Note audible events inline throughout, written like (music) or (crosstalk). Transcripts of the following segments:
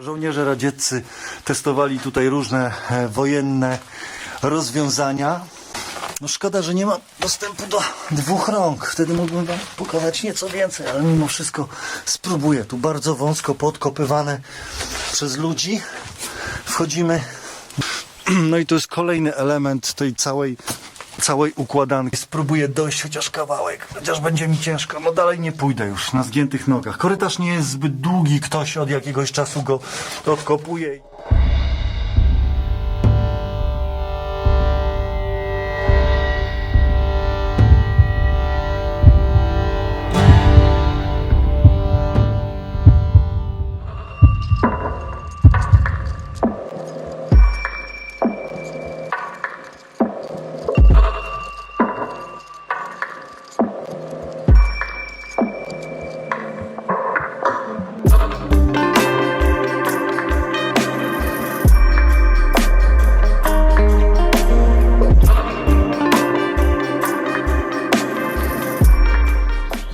Żołnierze radzieccy testowali tutaj różne e, wojenne rozwiązania. No szkoda, że nie ma dostępu do dwóch rąk. Wtedy mógłbym wam pokazać nieco więcej, ale mimo wszystko spróbuję. Tu bardzo wąsko podkopywane przez ludzi. Wchodzimy. (clears throat) No i to jest kolejny element tej całej, całej układanki. Spróbuję dojść chociaż kawałek, chociaż będzie mi ciężko. No dalej nie pójdę już na zgiętych nogach. Korytarz nie jest zbyt długi, ktoś od jakiegoś czasu go odkopuje.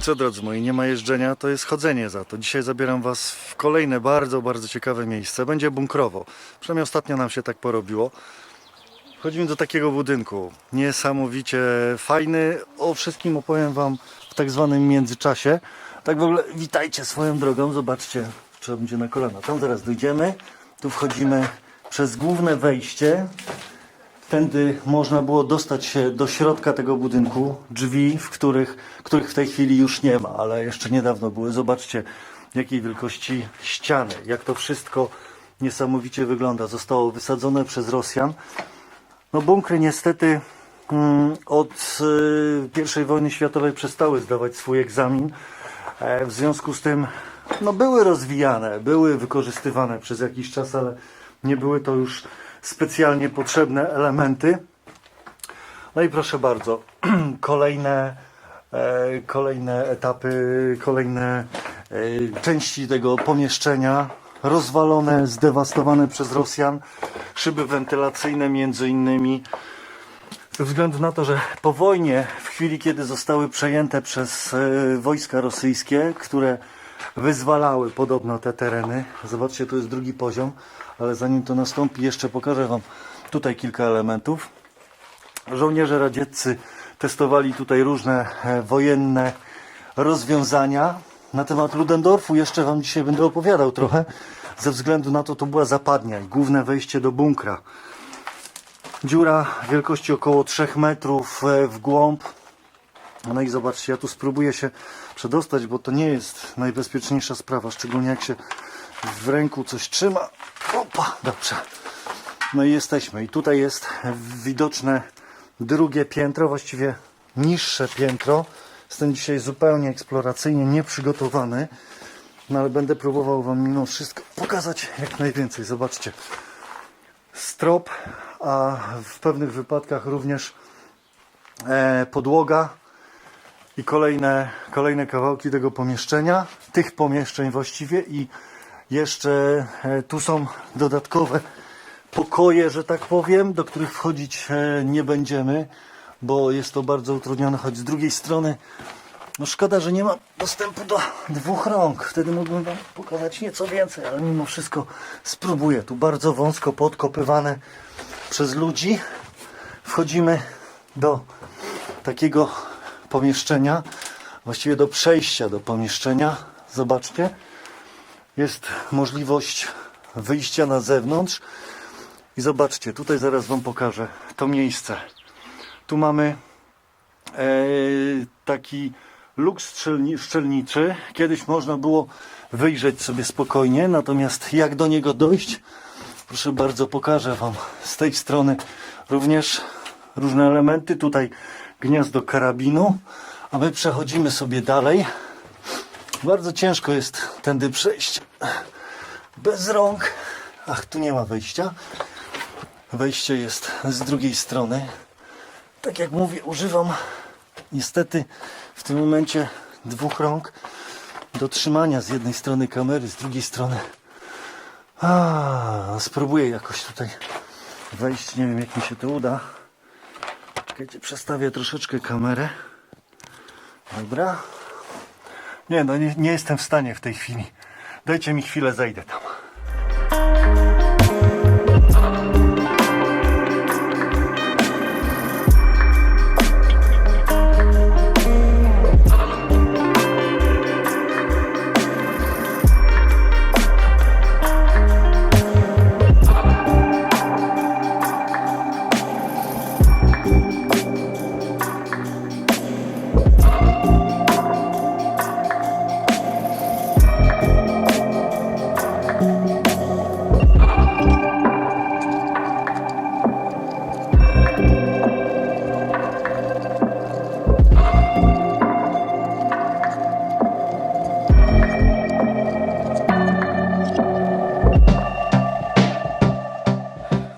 Co drodzy moi, nie ma jeżdżenia, to jest chodzenie za to. Dzisiaj zabieram Was w kolejne bardzo, bardzo ciekawe miejsce. Będzie bunkrowo. Przynajmniej ostatnio nam się tak porobiło. Wchodzimy do takiego budynku. Niesamowicie fajny. O wszystkim opowiem Wam w tak zwanym międzyczasie. Tak w ogóle witajcie swoją drogą. Zobaczcie, trzeba będzie na kolana. Tam zaraz dojdziemy. Tu wchodzimy przez główne wejście. Tędy można było dostać się do środka tego budynku. Drzwi, w których, których w tej chwili już nie ma, ale jeszcze niedawno były. Zobaczcie, jakiej wielkości ściany, jak to wszystko niesamowicie wygląda. Zostało wysadzone przez Rosjan. No bunkry niestety mm, od y, I wojny światowej przestały zdawać swój egzamin. E, w związku z tym no, były rozwijane, były wykorzystywane przez jakiś czas, ale nie były to już specjalnie potrzebne elementy. No i proszę bardzo, (clears throat) kolejne, e, kolejne etapy, kolejne e, części tego pomieszczenia rozwalone, zdewastowane przez Rosjan, szyby wentylacyjne między innymi. Ze względu na to, że po wojnie, w chwili kiedy zostały przejęte przez e, wojska rosyjskie, które wyzwalały podobno te tereny, zobaczcie, tu jest drugi poziom, ale zanim to nastąpi, jeszcze pokażę Wam tutaj kilka elementów. Żołnierze radzieccy testowali tutaj różne e, wojenne rozwiązania. Na temat Ludendorfu jeszcze Wam dzisiaj będę opowiadał trochę, ze względu na to, to była zapadnia i główne wejście do bunkra. Dziura wielkości około 3 metrów e, w głąb. No i zobaczcie, ja tu spróbuję się przedostać, bo to nie jest najbezpieczniejsza sprawa, szczególnie jak się w ręku coś trzyma. Opa, dobrze. No i jesteśmy. I tutaj jest widoczne drugie piętro, właściwie niższe piętro. Jestem dzisiaj zupełnie eksploracyjnie nieprzygotowany, no ale będę próbował Wam mimo wszystko pokazać jak najwięcej. Zobaczcie. Strop, a w pewnych wypadkach również e, podłoga i kolejne, kolejne kawałki tego pomieszczenia, tych pomieszczeń właściwie i jeszcze e, tu są dodatkowe pokoje, że tak powiem, do których wchodzić e, nie będziemy, bo jest to bardzo utrudnione, choć z drugiej strony no szkoda, że nie ma dostępu do dwóch rąk. Wtedy mógłbym Wam pokazać nieco więcej, ale mimo wszystko spróbuję. Tu bardzo wąsko podkopywane przez ludzi. Wchodzimy do takiego pomieszczenia, właściwie do przejścia do pomieszczenia. Zobaczcie, jest możliwość wyjścia na zewnątrz. I zobaczcie, tutaj zaraz Wam pokażę to miejsce. Tu mamy e, taki luk szczelniczy. Kiedyś można było wyjrzeć sobie spokojnie, natomiast jak do niego dojść? Proszę bardzo, pokażę Wam z tej strony również różne elementy. Tutaj gniazdo karabinu, a my przechodzimy sobie dalej. Bardzo ciężko jest tędy przejść bez rąk. Ach, tu nie ma wejścia. Wejście jest z drugiej strony. Tak jak mówię, używam niestety w tym momencie dwóch rąk do trzymania z jednej strony kamery, z drugiej strony. A, spróbuję jakoś tutaj wejść. Nie wiem, jak mi się to uda. Czekajcie, przestawię troszeczkę kamerę. Dobra. Nie, no nie, nie jestem w stanie w tej chwili. Dajcie mi chwilę, zejdę tam.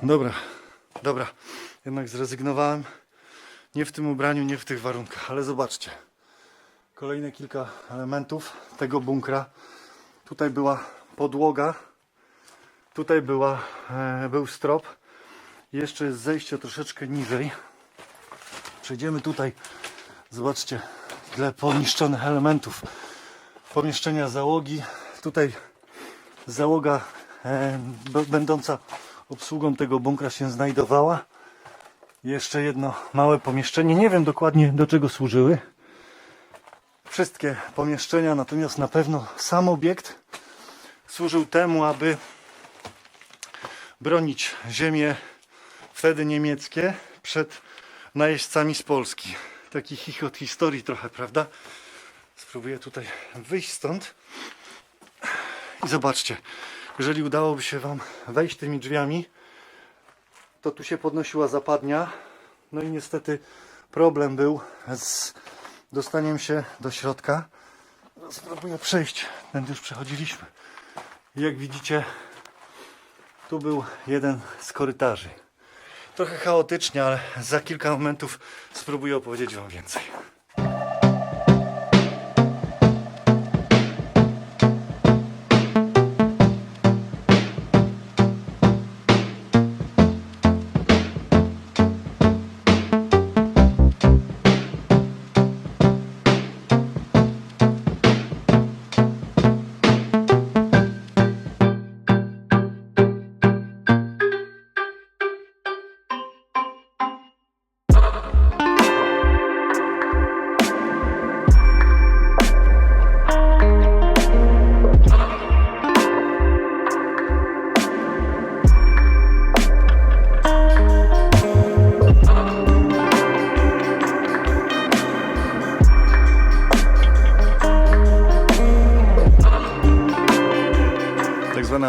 Dobra, dobra. Jednak zrezygnowałem. Nie w tym ubraniu, nie w tych warunkach, ale zobaczcie. Kolejne kilka elementów tego bunkra. Tutaj była podłoga. Tutaj była, e, był strop. Jeszcze jest zejście troszeczkę niżej. Przejdziemy tutaj. Zobaczcie, ile poniszczonych elementów. Pomieszczenia załogi. Tutaj załoga e, będąca obsługą tego bunkra się znajdowała. Jeszcze jedno małe pomieszczenie. Nie wiem dokładnie do czego służyły. Wszystkie pomieszczenia, natomiast na pewno sam obiekt służył temu, aby bronić ziemię wtedy niemieckie przed najeźdźcami z Polski. Taki chichot historii trochę, prawda? Spróbuję tutaj wyjść stąd. I zobaczcie, jeżeli udałoby się Wam wejść tymi drzwiami, to tu się podnosiła zapadnia. No i niestety problem był z dostaniem się do środka. Spróbuję przejść, tędy już przechodziliśmy. Jak widzicie, tu był jeden z korytarzy. Trochę chaotycznie, ale za kilka momentów spróbuję opowiedzieć Wam więcej.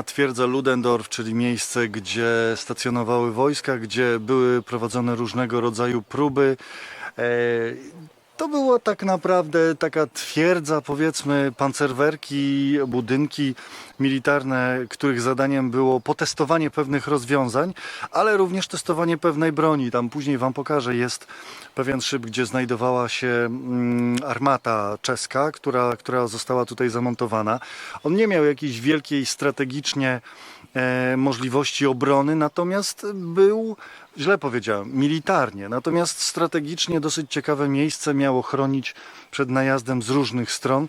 Twierdza Ludendorff, czyli miejsce, gdzie stacjonowały wojska, gdzie były prowadzone różnego rodzaju próby. To była tak naprawdę taka twierdza, powiedzmy, pancerwerki, budynki militarne, których zadaniem było potestowanie pewnych rozwiązań, ale również testowanie pewnej broni. Tam później Wam pokażę, jest pewien szyb, gdzie znajdowała się mm, armata czeska, która, która została tutaj zamontowana. On nie miał jakiejś wielkiej strategicznie e, możliwości obrony, natomiast był, źle powiedziałem, militarnie, natomiast strategicznie dosyć ciekawe miejsce miało chronić przed najazdem z różnych stron.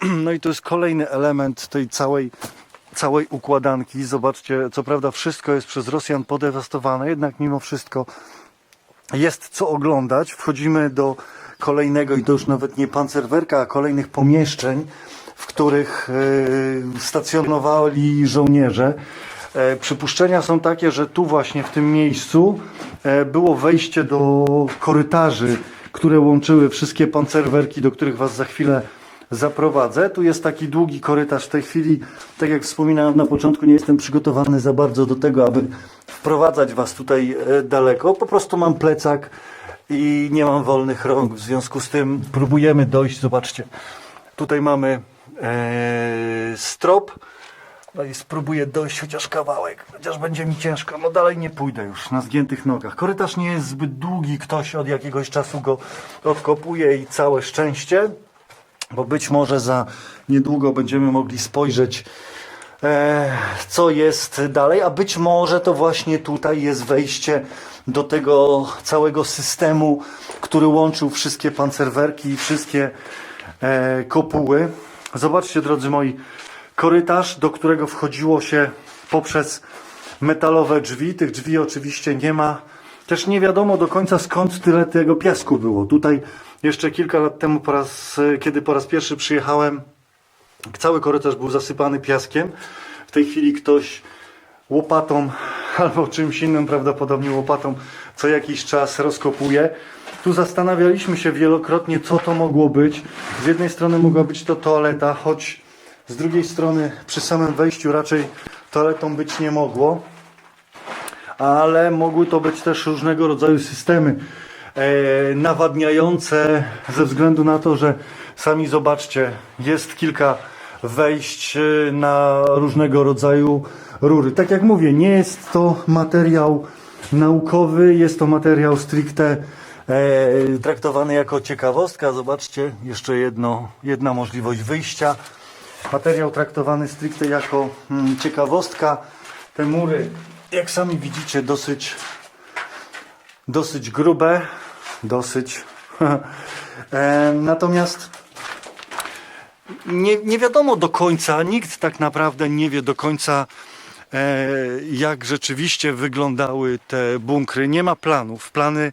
(clears throat) No i to jest kolejny element tej całej, całej układanki. Zobaczcie, co prawda wszystko jest przez Rosjan podewastowane, jednak mimo wszystko jest co oglądać. Wchodzimy do kolejnego, i to już nawet nie pancerwerka, a kolejnych pomieszczeń, w których e, stacjonowali żołnierze. E, Przypuszczenia są takie, że tu właśnie w tym miejscu e, było wejście do korytarzy, które łączyły wszystkie pancerwerki, do których Was za chwilę zaprowadzę. Tu jest taki długi korytarz. W tej chwili, tak jak wspominałem na początku, nie jestem przygotowany za bardzo do tego, aby wprowadzać Was tutaj daleko. Po prostu mam plecak i nie mam wolnych rąk. W związku z tym próbujemy dojść. Zobaczcie, tutaj mamy e, strop. No i spróbuję dojść chociaż kawałek, chociaż będzie mi ciężko. No dalej nie pójdę już na zgiętych nogach. Korytarz nie jest zbyt długi, ktoś od jakiegoś czasu go odkopuje i całe szczęście, bo być może za niedługo będziemy mogli spojrzeć, e, co jest dalej, a być może to właśnie tutaj jest wejście do tego całego systemu, który łączył wszystkie pancerwerki i wszystkie e, kopuły. Zobaczcie, drodzy moi, korytarz, do którego wchodziło się poprzez metalowe drzwi. Tych drzwi oczywiście nie ma. Też nie wiadomo do końca skąd tyle tego piasku było. Tutaj jeszcze kilka lat temu, po raz, kiedy po raz pierwszy przyjechałem, cały korytarz był zasypany piaskiem. W tej chwili ktoś łopatą albo czymś innym, prawdopodobnie łopatą, co jakiś czas rozkopuje. Tu zastanawialiśmy się wielokrotnie, co to mogło być. Z jednej strony mogła być to toaleta, choć Z drugiej strony przy samym wejściu raczej toaletą być nie mogło, ale mogły to być też różnego rodzaju systemy e, nawadniające ze względu na to, że sami zobaczcie, jest kilka wejść e, na różnego rodzaju rury. Tak jak mówię, nie jest to materiał naukowy, jest to materiał stricte e, traktowany jako ciekawostka. Zobaczcie, jeszcze jedno, jedna możliwość wyjścia. Materiał traktowany stricte jako mm, ciekawostka. Te mury, jak sami widzicie, dosyć, dosyć grube, dosyć. (laughs) e, natomiast nie, nie wiadomo do końca, nikt tak naprawdę nie wie do końca, e, jak rzeczywiście wyglądały te bunkry. Nie ma planów. Plany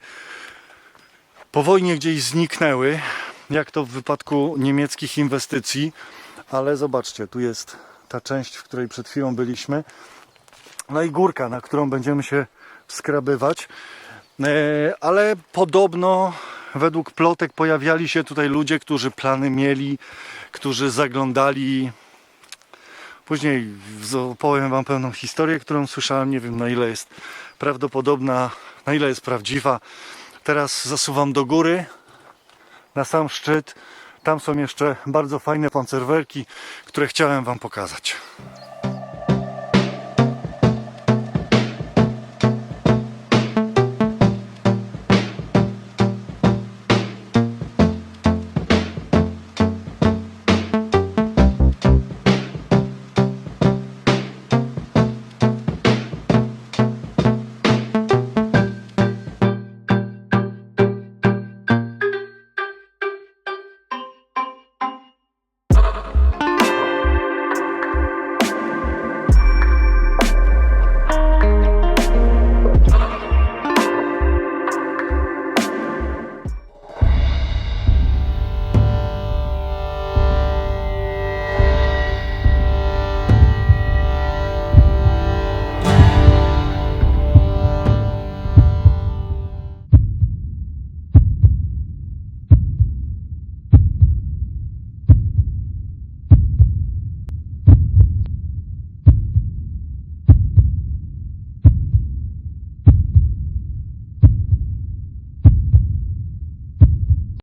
po wojnie gdzieś zniknęły, jak to w wypadku niemieckich inwestycji. Ale zobaczcie, tu jest ta część, w której przed chwilą byliśmy. No i górka, na którą będziemy się skrabywać. E, ale podobno według plotek pojawiali się tutaj ludzie, którzy plany mieli, którzy zaglądali. Później opowiem Wam pewną historię, którą słyszałem. Nie wiem na ile jest prawdopodobna, na ile jest prawdziwa. Teraz zasuwam do góry, na sam szczyt. Tam są jeszcze bardzo fajne pancerwerki, które chciałem Wam pokazać.